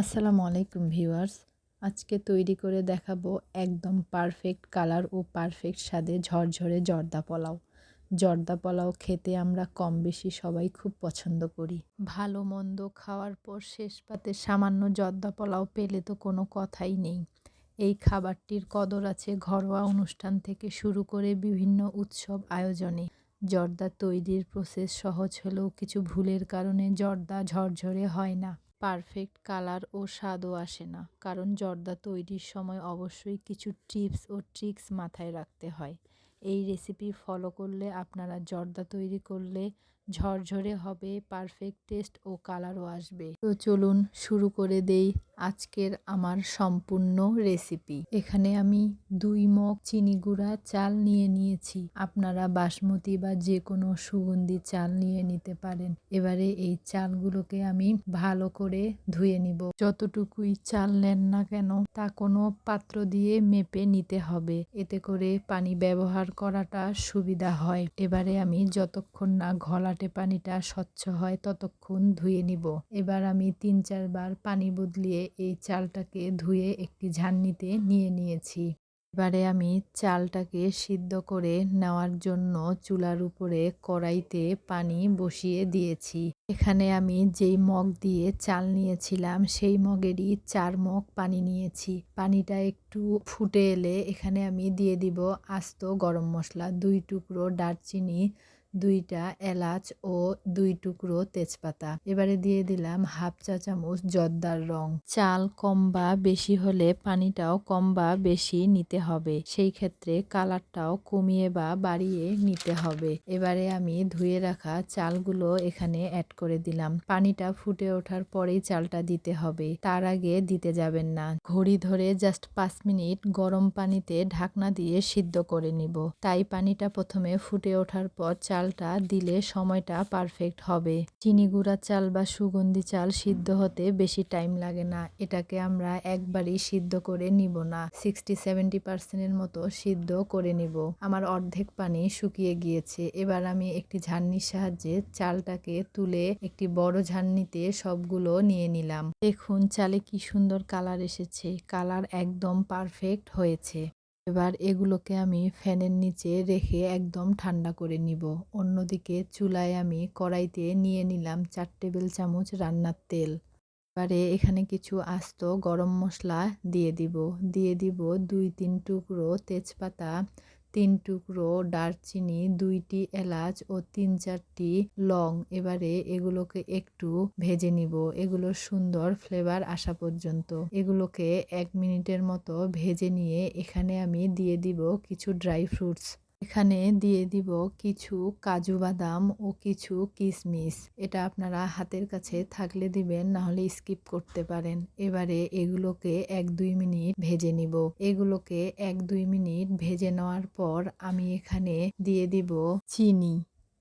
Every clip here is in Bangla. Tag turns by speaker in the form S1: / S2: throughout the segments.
S1: আসসালামু আলাইকুম ভিউয়ার্স। আজকে তৈরি করে দেখাবো একদম পারফেক্ট কালার ও পারফেক্ট স্বাদে ঝরঝরে জর্দা পোলাও। জর্দা পোলাও খেতে আমরা কম বেশি সবাই খুব পছন্দ করি। ভালো মন্দ খাওয়ার পর শেষ পাতে সামান্য জর্দা পোলাও পেলে তো কোনো কথাই নেই। এই খাবারটির কদর আছে ঘরোয়া অনুষ্ঠান থেকে শুরু করে বিভিন্ন উৎসব আয়োজনে। জর্দা তৈরির প্রসেস সহজ হলেও কিছু ভুলের কারণে জর্দা ঝরঝরে হয় না। পারফেক্ট কালার ও স্বাদও আসে না, কারণ জর্দা তৈরির সময় অবশ্যই কিছু টিপস ও ট্রিক্স মাথায় রাখতে হয়। এই রেসিপি ফলো করলে আপনারা জর্দা তৈরি করলে ঝরঝরে হবে পারফেক্ট টেস্ট ও কালারও আসবে। তো চলুন শুরু করে দেই। আজকের আমার সম্পূর্ণ রেসিপি এখানে আমি দুই মগ চিনি গুঁড়া চাল নিয়ে নিয়েছি। আপনারা বাসমতি বা যে কোনো সুগন্ধি চাল নিয়ে নিতে পারেন। এবারে এই চালগুলোকে আমি ভালো করে ধুয়ে নিব। যতটুকুই চাল নেন না কেন, তা কোনো পাত্র দিয়ে মেপে নিতে হবে। এতে করে পানি ব্যবহার করাটা সুবিধা হয়। এবারে আমি যতক্ষণ না ঘলাটে পানিটা স্বচ্ছ হয়, ততক্ষণ ধুয়ে নিব। এবার আমি তিন চারবার পানি বদলিয়ে এই চালটাকে ধুয়ে একটি ঝান্নিতে নিয়ে নিয়েছি। এবারে আমি চালটাকে সিদ্ধ করে নেওয়ার জন্য চুলার উপরে কড়াইতে পানি বসিয়ে দিয়েছি। এখানে আমি যেই মগ দিয়ে চাল নিয়েছিলাম, সেই মগেরই চার মগ পানি নিয়েছি। পানিটা একটু ফুটে এলে এখানে আমি দিয়ে দিব আস্ত গরম মশলা, দুই টুকরো দারচিনি দুইটা এলাচ ও দুই টুকরো তেজপাতা। এবারে দিয়ে দিলাম হাফ চা চামচ জর্দার রং। চাল কম বা বেশি হলে পানিটাও কম বা বেশি নিতে হবে। সেই ক্ষেত্রে কালারটাও কমিয়ে বা বাড়িয়ে নিতে হবে। এবারে আমি ধুয়ে রাখা চালগুলো এখানে অ্যাড করে দিলাম। পানিটা ফুটে ওঠার পরেই চালটা দিতে হবে। তার আগে দিতে যাবেন না। ঘড়ি ধরে জাস্ট পাঁচ মিনিট গরম পানিতে ঢাকনা দিয়ে সিদ্ধ করে নিব। তাই পানিটা প্রথমে ফুটে ওঠার পর চাল চালটা দিলে সময়টা পারফেক্ট হবে। চিনি গুঁড়া চাল বা সুগন্ধি চাল সিদ্ধ হতে বেশি টাইম লাগে না। এটাকে আমরা একবারই সিদ্ধ করে নিব না। সিক্সটি, সেভেন্টি পার্সেন্টের মতো সিদ্ধ করে নিব। আমার অর্ধেক পানি শুকিয়ে গিয়েছে। এবার আমি একটি ঝান্নির সাহায্যে চালটাকে তুলে একটি বড় ঝান্নিতে সবগুলো নিয়ে নিলাম। দেখুন, চালে কি সুন্দর কালার এসেছে। কালার একদম পারফেক্ট হয়েছে। এবার এগুলোকে আমি ফ্যানের নিচে রেখে একদম ঠান্ডা করে নিব। অন্যদিকে চুলায় আমি কড়াইতে নিয়ে নিলাম চার টেবিল চামচ রান্নার তেল। এবারে এখানে কিছু আস্ত গরম মশলা দিয়ে দিব। দিয়ে দিব দুই তিন টুকরো তেজপাতা তিন টুকরো দারচিনি, দুইটি এলাচ ও তিন চারটি লং। এবারে এগুলোকে একটু ভেজে নিব। এগুলো সুন্দর ফ্লেভার আসা পর্যন্ত। এগুলোকে এক মিনিটের মতো ভেজে নিয়ে এখানে আমি দিয়ে দিব কিছু ড্রাই ফ্রুটস। এখানে দিয়ে দিব কিছু কাজু বাদাম ও কিছু কিশমিশ এটা আপনারা হাতের কাছে থাকলে দিবেন না হলে স্কিপ করতে পারেন। এবারে এগুলোকে এক দুই মিনিট ভেজে নিব। এগুলোকে এক দুই মিনিট ভেজে নেওয়ার পর আমি এখানে দিয়ে দিব চিনি।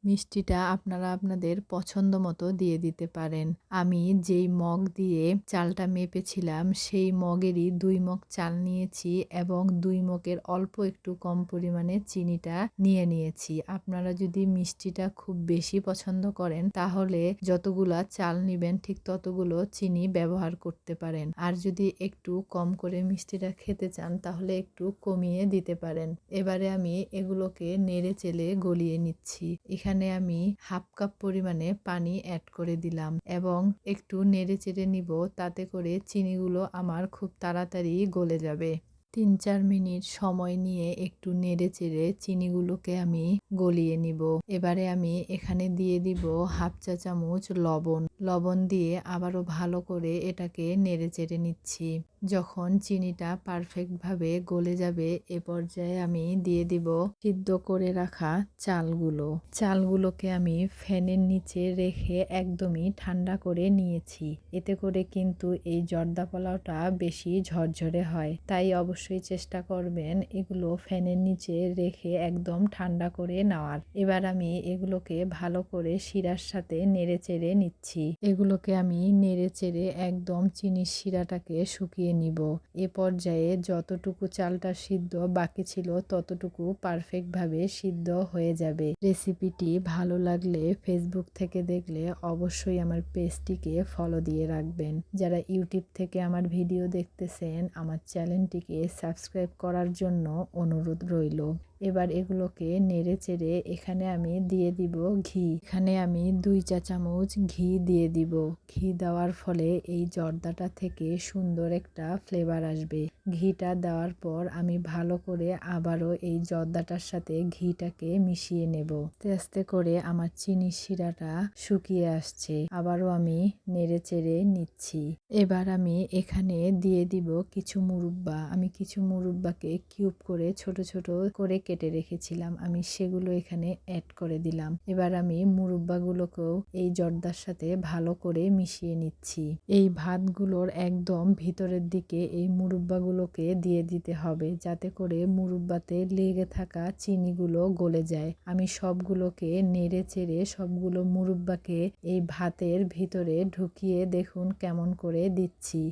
S1: মিষ্টিটা আপনারা আপনাদের পছন্দ মতো দিয়ে দিতে পারেন। আমি যেই মগ দিয়ে চালটা মেপেছিলাম, সেই মগেরই দুই মগ চাল নিয়েছি এবং দুই মগের অল্প একটু কম পরিমাণে চিনিটা নিয়ে নিয়েছি। আপনারা যদি মিষ্টিটা খুব বেশি পছন্দ করেন, তাহলে যতগুলা চাল নেবেন, ঠিক ততগুলো চিনি ব্যবহার করতে পারেন। আর যদি একটু কম করে মিষ্টিটা খেতে চান, তাহলে একটু কমিয়ে দিতে পারেন। এবারে আমি এগুলোকে নেড়ে চেলে গলিয়ে নিচ্ছি। এখানে এখানে আমি হাফ কাপ পরিমাণে পানি অ্যাড করে দিলাম এবং একটু নেড়ে চেড়ে নিব, তাতে করে চিনিগুলো আমার খুব তাড়াতাড়ি গলে যাবে। তিন চার মিনিট সময় নিয়ে একটু নেড়ে চেড়ে চিনিগুলোকে আমি গলিয়ে নিব। এবারে আমি এখানে দিয়ে দিব হাফ চা চামচ লবণ। লবণ দিয়ে আবারও ভালো করে এটাকে নেড়ে চেড়ে নিচ্ছি। যখন চিনিটা পারফেক্টভাবে গলে যাবে, এ পর্যায়ে আমি দিয়ে দিব সিদ্ধ করে রাখা চালগুলো। চালগুলোকে আমি ফ্যানের নিচে রেখে একদমই ঠান্ডা করে নিয়েছি। এতে করে কিন্তু এই জর্দা পোলাওটা বেশি ঝরঝরে হয়। তাই অবশ্যই চেষ্টা করবেন এগুলো ফ্যানের নিচে রেখে একদম ঠান্ডা করে নেওয়ার। এবার আমি এগুলোকে ভালো করে শিরার সাথে নেড়ে চেড়ে নিচ্ছি। এগুলোকে আমি নেড়ে চেড়ে একদম চিনির শিরাটাকে শুকিয়ে শুকিয়ে নিব। এ পর্যায়ে যতটুকু চালটা সিদ্ধ বাকি ছিল ততটুকু পারফেক্টভাবে সিদ্ধ হয়ে যাবে। রেসিপিটি ভালো লাগলে ফেসবুক থেকে দেখলে অবশ্যই আমার পেজটিকে ফলো দিয়ে রাখবেন। যারা ইউটিউব থেকে আমার ভিডিও দেখতেছেন, আমার চ্যানেলটিকে সাবস্ক্রাইব করার জন্য অনুরোধ রইল। এবার এগুলোকে নেড়ে চেড়ে এখানে আমি দিয়ে দিব ঘি। এখানে আমি দুই চা চামচ ঘি দিয়ে দিব। ঘি দেওয়ার ফলে এই জর্দাটা থেকে সুন্দর একটা ফ্লেভার আসবে। ঘিটা দেওয়ার পর আমি ভালো করে আবারও এই জর্দাটার সাথে ঘিটাকে মিশিয়ে নেব। আস্তে আস্তে করে আমার চিনি শিরাটা শুকিয়ে আসছে। আবারও আমি নেড়ে চেড়ে নিচ্ছি। এবার আমি এখানে দিয়ে দিব কিছু মুরব্বা। আমি কিছু মুরব্বাকে কিউব করে ছোট ছোট করে কেটে রেখেছিলাম, আমি সেগুলো এখানে অ্যাড করে দিলাম। এবার আমি মুরব্বাগুলোকেও এই জর্দার সাথে ভালো করে মিশিয়ে নিচ্ছি। এই ভাতগুলোর একদম ভিতরের দিকে এই মুরব্বাগুলোকে দিয়ে দিতে হবে, যাতে করে মুরব্বাতে লেগে থাকা চিনিগুলো গলে যায়। আমি সবগুলোকে নেড়ে চেড়ে সবগুলো মুরব্বাকে এই ভাতের ভিতরে ঢুকিয়ে দেখুন কেমন করে দিচ্ছি।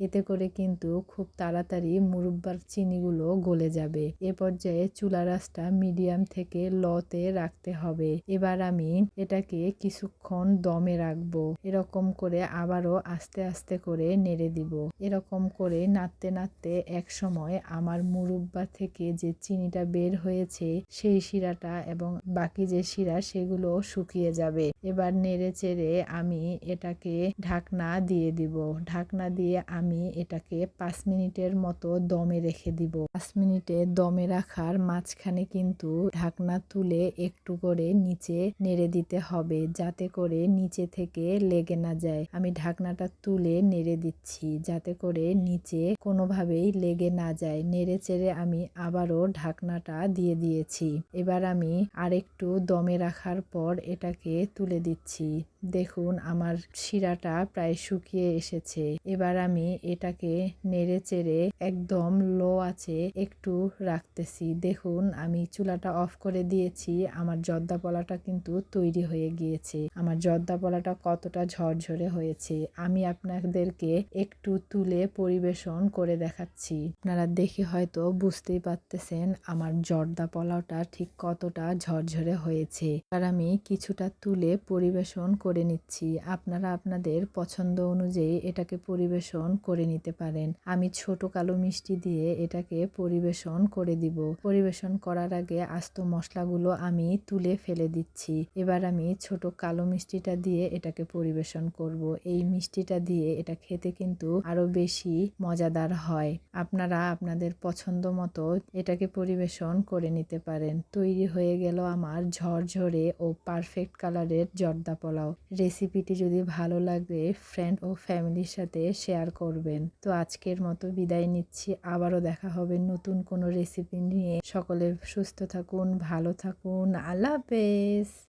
S1: এতে করে কিন্তু খুব তাড়াতাড়ি মুরব্বার চিনিগুলো গলে যাবে। এ পর্যায়ে চুলা রাসটা মিডিয়াম থেকে লতে রাখতে হবে। এবার আমি এটাকে কিছুক্ষণ দমে রাখব। এরকম করে আবারও আস্তে আস্তে করে নেড়ে দিব। এরকম করে নাড়তে নাড়তে এক সময় আমার মুরব্বা থেকে যে চিনিটা বের হয়েছে, সেই শিরাটা এবং বাকি যে শিরা, সেগুলো শুকিয়ে যাবে। এবার নেড়ে চেড়ে আমি এটাকে ঢাকনা দিয়ে দিব। ঢাকনা দিয়ে আমি এটাকে পাঁচ মিনিটের মতো দমে রেখে দিব। পাঁচ মিনিটে দমে রাখার মাঝখানে কিন্তু ঢাকনা তুলে একটু করে নিচে নেড়ে দিতে হবে, যাতে করে নিচে থেকে লেগে না যায়। আমি ঢাকনাটা তুলে নেড়ে দিচ্ছি, যাতে করে নিচে কোনোভাবেই লেগে না যায়। নেড়ে চেড়ে আমি আবারও ঢাকনাটা দিয়ে দিয়েছি। এবার আমি আরেকটু দমে রাখার পর এটাকে তুলে দিচ্ছি। দেখুন, আমার শিরাটা প্রায় শুকিয়ে এসেছে। এবার আমি এটাকে নেড়ে চেড়ে একদম লো আছে একটু রাখতেছি। দেখুন, আমি চুলাটা অফ করে দিয়েছি। আমার জর্দা পলাটা কিন্তু তৈরি হয়ে গিয়েছে। আমার জর্দা পলাটা কতটা ঝরঝরে হয়েছে, আমি আপনাদেরকে একটু তুলে পরিবেশন করে দেখাচ্ছি। আপনারা দেখে হয়তো বুঝতেই পারতেছেন আমার জর্দা পোলাওটা ঠিক কতটা ঝরঝরে হয়েছে। আর আমি কিছুটা তুলে পরিবেশন করে নিচ্ছি। আপনারা আপনাদের পছন্দ অনুযায়ী এটাকে পরিবেশন করে নিতে পারেন। আমি ছোট কালো মিষ্টি দিয়ে এটাকে পরিবেশন করে দিব। পরিবেশন করার আগে আস্ত মশলাগুলো আমি তুলে ফেলে দিচ্ছি। এবার আমি ছোট কালো মিষ্টিটা দিয়ে এটাকে পরিবেশন করব। এই মিষ্টিটা দিয়ে এটা খেতে কিন্তু আরও বেশি মজাদার হয়। আপনারা আপনাদের পছন্দ মতো এটাকে পরিবেশন করে নিতে পারেন। তৈরি হয়ে গেল আমার ঝরঝরে ও পারফেক্ট কালারের জর্দা পোলাও। রেসিপিটি যদি ভালো লাগে ফ্রেন্ড ও ফ্যামিলির সাথে শেয়ার করবেন। তো আজকের মতো বিদায় নিচ্ছি। আবারও দেখা হবে নতুন কোনো রেসিপি নিয়ে। সকলে সুস্থ থাকুন, ভালো থাকুন। আল্লাহ হাফেজ।